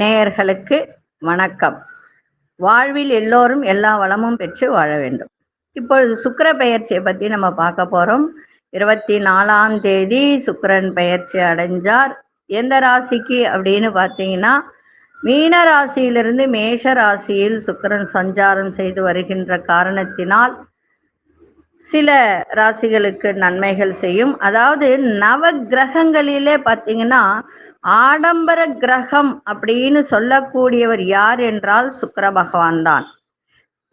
நேயர்களுக்கு வணக்கம். வாழ்வில் எல்லோரும் எல்லா வளமும் பெற்று வாழ வேண்டும். இப்பொழுது சுக்கர பெயர்ச்சியை பற்றி நம்ம பார்க்க போகிறோம் இருபத்தி நாலாம் தேதி சுக்கரன் பெயர்ச்சி அடைஞ்சார். எந்த ராசிக்கு அப்படின்னு பார்த்தீங்கன்னா மீன ராசியிலிருந்து மேஷ ராசியில் சுக்கிரன் சஞ்சாரம் செய்து வருகின்ற காரணத்தினால் சில ராசிகளுக்கு நன்மைகள் செய்யும். அதாவது நவ கிரகங்களிலே பார்த்தீங்கன்னா ஆடம்பர கிரகம் அப்படின்னு சொல்லக்கூடியவர் யார் என்றால் சுக்கர பகவான் தான்.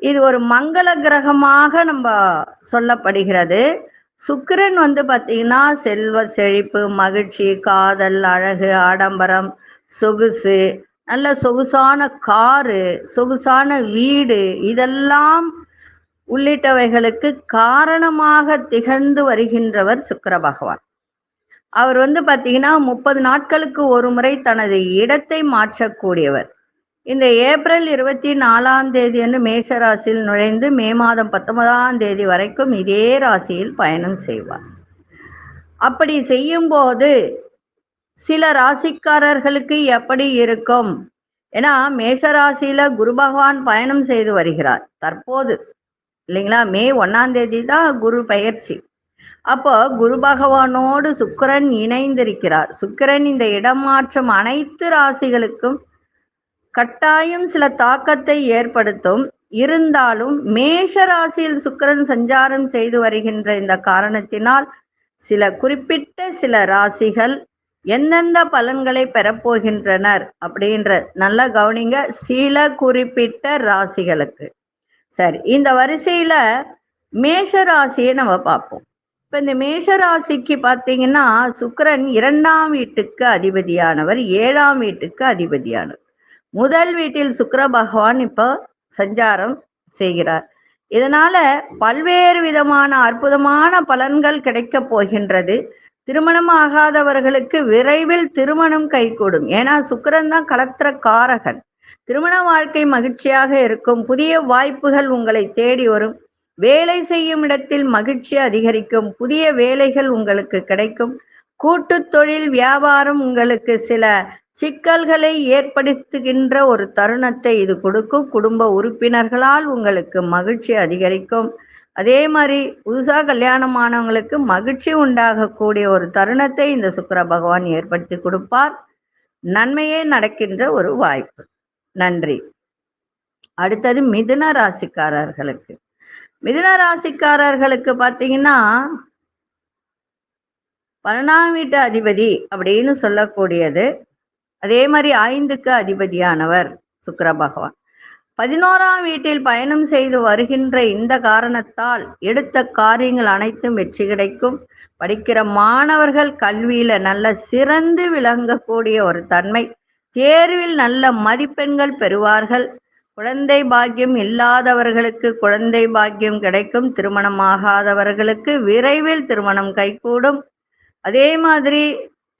இது ஒரு மங்கள கிரகமாக நம்ம சொல்லப்படுகிறது. சுக்கிரன் வந்து பார்த்தீங்கன்னா செல்வ செழிப்பு மகிழ்ச்சி காதல் அழகு ஆடம்பரம் சொகுசு நல்ல சொகுசான காரு சொகுசான வீடு இதெல்லாம் உள்ளிட்டவைகளுக்கு காரணமாக திகழ்ந்து வருகின்றவர் சுக்கர பகவான். அவர் வந்து பார்த்தீங்கன்னா முப்பது நாட்களுக்கு ஒரு முறை தனது இடத்தை மாற்றக்கூடியவர். இந்த ஏப்ரல் இருபத்தி நாலாம் தேதி அன்று மேஷ ராசியில் நுழைந்து மே மாதம் பத்தொன்பதாம் தேதி வரைக்கும் இதே ராசியில் பயணம் செய்வார். அப்படி செய்யும்போது சில ராசிக்காரர்களுக்கு எப்படி இருக்கும்? ஏன்னா மேஷராசியில குரு பகவான் பயணம் செய்து வருகிறார். தற்போது இல்லைங்களா? மே ஒன்னாம் தேதி தான் குரு பயிற்சி. அப்போ குரு பகவானோடு சுக்கிரன் இணைந்திருக்கிறார். சுக்கிரன் இந்த இடமாற்றம் அனைத்து ராசிகளுக்கும் கட்டாயம் சில தாக்கத்தை ஏற்படுத்தும். இருந்தாலும் மேஷ ராசியில் சுக்கிரன் சஞ்சாரம் செய்து வருகின்ற இந்த காரணத்தினால் சில குறிப்பிட்ட சில ராசிகள் எந்தெந்த பலன்களை பெறப்போகின்றனர் அப்படின்ற நல்ல கவனிங்க. சில குறிப்பிட்ட ராசிகளுக்கு. சரி இந்த வரிசையில மேஷராசியை நம்ம பார்ப்போம். இப்போ இந்த மேஷராசிக்கு பார்த்தீங்கன்னா சுக்கிரன் இரண்டாம் வீட்டுக்கு அதிபதியானவர் ஏழாம் வீட்டுக்கு அதிபதியானவர். முதல் வீட்டில் சுக்கர பகவான் இப்போ சஞ்சாரம் செய்கிறார். இதனால பல்வேறு விதமான அற்புதமான பலன்கள் கிடைக்க போகின்றது. திருமணம் ஆகாதவர்களுக்கு விரைவில் திருமணம் கைகூடும். ஏன்னா சுக்கிரன் தான் கலத்திர காரகன். திருமண வாழ்க்கை மகிழ்ச்சியாக இருக்கும். புதிய வாய்ப்புகள் உங்களை தேடி வரும். வேலை செய்யும் இடத்தில் மகிழ்ச்சி அதிகரிக்கும். புதிய வேலைகள் உங்களுக்கு கிடைக்கும். கூட்டு தொழில் வியாபாரம் உங்களுக்கு சில சிக்கல்களை ஏற்படுத்துகின்ற ஒரு தருணத்தை இது கொடுக்கும். குடும்ப உறுப்பினர்களால் உங்களுக்கு மகிழ்ச்சி அதிகரிக்கும். அதே மாதிரி புதுசாக கல்யாணமானவங்களுக்கு மகிழ்ச்சி உண்டாகக்கூடிய ஒரு தருணத்தை இந்த சுக்கிர பகவான் ஏற்படுத்தி கொடுப்பார். நன்மையே நடக்கின்ற ஒரு வாய்ப்பு. நன்றி. அடுத்தது மிதுன ராசிக்காரர்களுக்கு. மிதுன ராசிக்காரர்களுக்கு பார்த்தீங்கன்னா பன்னெண்டாம் வீட்டு அதிபதி அப்படின்னு சொல்லக்கூடியது. அதே மாதிரி ஐந்துக்கு அதிபதியானவர் சுக்கர பகவான். பதினோராம் வீட்டில் பயணம் செய்து வருகின்ற இந்த காரணத்தால் எடுத்த காரியங்கள் அனைத்தும் வெற்றி கிடைக்கும். படிக்கிற மாணவர்கள் கல்வியில நல்ல சிறந்து விளங்கக்கூடிய ஒரு தன்மை. தேர்வில் நல்ல மதிப்பெண்கள் பெறுவார்கள். குழந்தை பாக்கியம் இல்லாதவர்களுக்கு குழந்தை பாக்கியம் கிடைக்கும். திருமணமாகாதவர்களுக்கு விரைவில் திருமணம் கைகூடும். அதே மாதிரி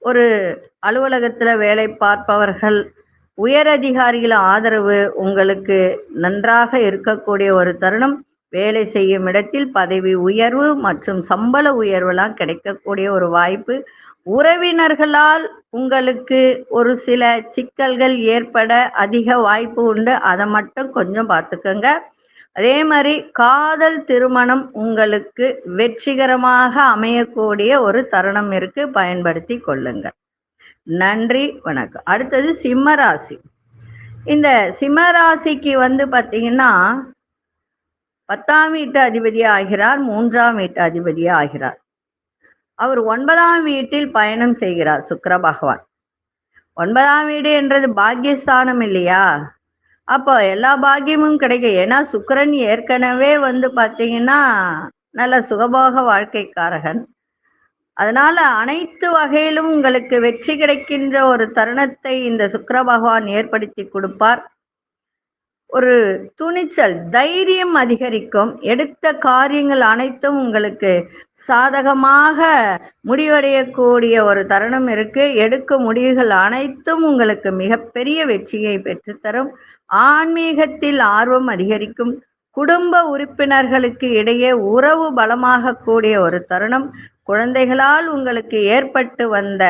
ஒரு அலுவலகத்தில் வேலை பார்ப்பவர்கள் உயர் அதிகாரிகள் ஆதரவு உங்களுக்கு நன்றாக இருக்கக்கூடிய ஒரு தருணம். வேலை செய்யும் இடத்தில் பதவி உயர்வு மற்றும் சம்பள உயர்வுலாம் கிடைக்கக்கூடிய ஒரு வாய்ப்பு. உறவினர்களால் உங்களுக்கு ஒரு சில சிக்கல்கள் ஏற்பட அதிக வாய்ப்பு உண்டு. அதை மட்டும் கொஞ்சம் பார்த்துக்கோங்க. அதே மாதிரி காதல் திருமணம் உங்களுக்கு வெற்றிகரமாக அமையக்கூடிய ஒரு தருணம் இருக்கு. பயன்படுத்தி கொள்ளுங்க. நன்றி வணக்கம். அடுத்தது சிம்மராசி இந்த சிம்மராசிக்கு வந்து பார்த்தீங்கன்னா பத்தாம் வீட்டு அதிபதி ஆகிறார் மூன்றாம் வீட்டு அதிபதி ஆகிறார். அவர் ஒன்பதாம் வீட்டில் பயணம் செய்கிறார் சுக்கர பகவான். ஒன்பதாம் வீடு என்றது பாக்கியஸ்தானம் இல்லையா? அப்போ எல்லா பாக்கியமும் கிடைக்கும். ஏன்னா சுக்கிரன் ஏற்கனவே வந்து பார்த்தீங்கன்னா நல்ல சுகபோக வாழ்க்கைக்காரகன். அதனால அனைத்து வகையிலும் உங்களுக்கு வெற்றி கிடைக்கின்ற ஒரு தருணத்தை இந்த சுக்கர பகவான் ஏற்படுத்தி கொடுப்பார். ஒரு துணிச்சல் தைரியம் அதிகரிக்கும். எடுத்த காரியங்கள் அனைத்தும் உங்களுக்கு சாதகமாக முடிவடையக்கூடிய ஒரு தருணம் இருக்கு. எடுக்கும் முடிவுகள் அனைத்தும் உங்களுக்கு மிகப்பெரிய வெற்றியை பெற்றுத்தரும். ஆன்மீகத்தில் ஆர்வம் அதிகரிக்கும். குடும்ப உறுப்பினர்களுக்கு இடையே உறவு பலமாக கூடிய ஒரு தருணம். குழந்தைகளால் உங்களுக்கு ஏற்பட்டு வந்த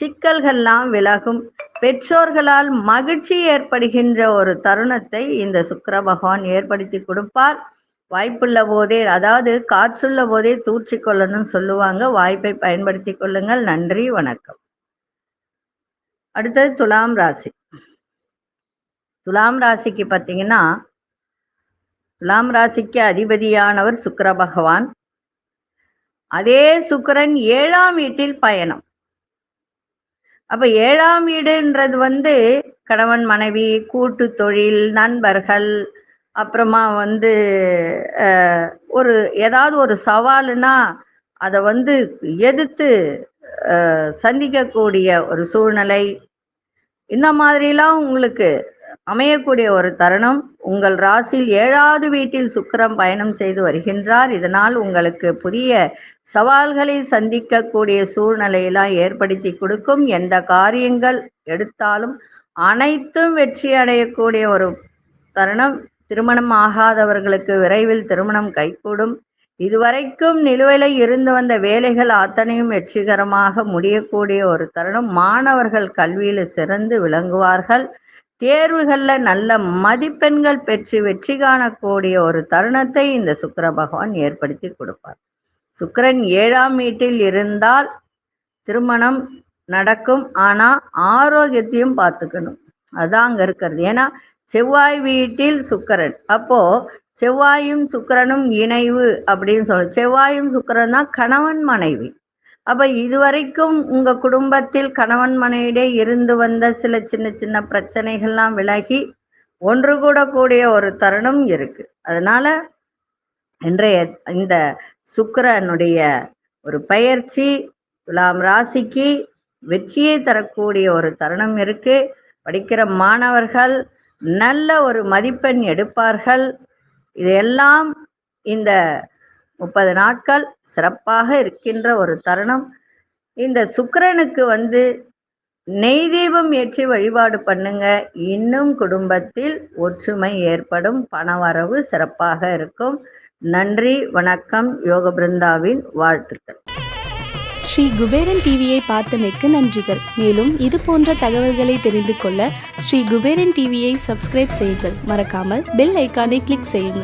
சிக்கல்கள்லாம் விலகும். பெற்றோர்களால் மகிழ்ச்சி ஏற்படுகின்ற ஒரு தருணத்தை இந்த சுக்கர பகவான் ஏற்படுத்தி கொடுப்பார். வாய்ப்புள்ள போதே அதாவது காற்றுள்ள போதே தூற்றிக் கொள்ளணும்னு சொல்லுவாங்க. வாய்ப்பை பயன்படுத்தி கொள்ளுங்கள். நன்றி வணக்கம். அடுத்தது துலாம் ராசி. துலாம் ராசிக்கு பார்த்தீங்கன்னா துலாம் ராசிக்கு அதிபதியானவர் சுக்கர பகவான். அதே சுக்கிரன் ஏழாம் வீட்டில் பயணம். அப்ப ஏழாம் வீடுன்றது வந்து கணவன் மனைவி கூட்டு தொழில் நண்பர்கள் அப்புறமா வந்து ஒரு ஏதாவது ஒரு சவாலுனா அதை வந்து எதிர்த்து சந்திக்கக்கூடிய ஒரு சூழ்நிலை. இந்த மாதிரிலாம் உங்களுக்கு அமையக்கூடிய ஒரு தருணம். உங்கள் ராசியில் ஏழாவது வீட்டில் சுக்கிரம் பயணம் செய்து வருகின்றார். இதனால் உங்களுக்கு புதிய சவால்களை சந்திக்கக்கூடிய சூழ்நிலையெல்லாம் ஏற்படுத்தி கொடுக்கும். எந்த காரியங்கள் எடுத்தாலும் அனைத்தும் வெற்றி அடையக்கூடிய ஒரு தருணம். திருமணம் ஆகாதவர்களுக்கு விரைவில் திருமணம் கைகூடும். இதுவரைக்கும் நிலுவையில் இருந்து வந்த வேலைகள் அத்தனையும் வெற்றிகரமாக முடியக்கூடிய ஒரு தருணம். மாணவர்கள் கல்வியில் சிறந்து விளங்குவார்கள். தேர்வுகளில் நல்ல மதிப்பெண்கள் பெற்று வெற்றி காணக்கூடிய ஒரு தருணத்தை இந்த சுக்கர பகவான் ஏற்படுத்தி கொடுப்பார். சுக்கிரன் ஏழாம் வீட்டில் இருந்தால் திருமணம் நடக்கும். ஆனால் ஆரோக்கியத்தையும் பார்த்துக்கணும். அதான் அங்கே இருக்கிறது. ஏன்னா செவ்வாய் வீட்டில் சுக்கிரன். அப்போ செவ்வாயும் சுக்கிரனும் இணைவு அப்படின்னு சொல்ல. செவ்வாயும் சுக்கரன் தான் கணவன் மனைவி. அப்ப இதுவரைக்கும் உங்க குடும்பத்தில் கணவன் மனையிடையே இருந்து வந்த சில சின்ன சின்ன பிரச்சனைகள்லாம் விலகி ஒன்று கூட கூடிய ஒரு தருணம் இருக்கு. அதனால இன்றைய இந்த சுக்கரனுடைய ஒரு பயிற்சி துலாம் ராசிக்கு வெற்றியை தரக்கூடிய ஒரு தருணம் இருக்கு. படிக்கிற மாணவர்கள் நல்ல ஒரு மதிப்பெண் எடுப்பார்கள். இதையெல்லாம் இந்த முப்பது நாட்கள் சிறப்பாக இருக்கின்ற ஒரு தருணம். இந்த சுக்கரனுக்கு வந்து நெய் தீபம் ஏற்றி வழிபாடு பண்ணுங்க. இன்னும் குடும்பத்தில் ஒற்றுமை ஏற்படும். பணவரவு சிறப்பாக இருக்கும். நன்றி வணக்கம். யோக பிருந்தாவின் வாழ்த்துக்கள். ஸ்ரீ குபேரன் டிவியை பார்த்தமைக்கு நன்றிகள். மேலும் இது போன்ற தகவல்களை தெரிந்து கொள்ள ஸ்ரீ குபேரன் டிவியை சப்ஸ்கிரைப் செய்யுங்கள். மறக்காமல் பெல் ஐக்கானை கிளிக் செய்யுங்கள்.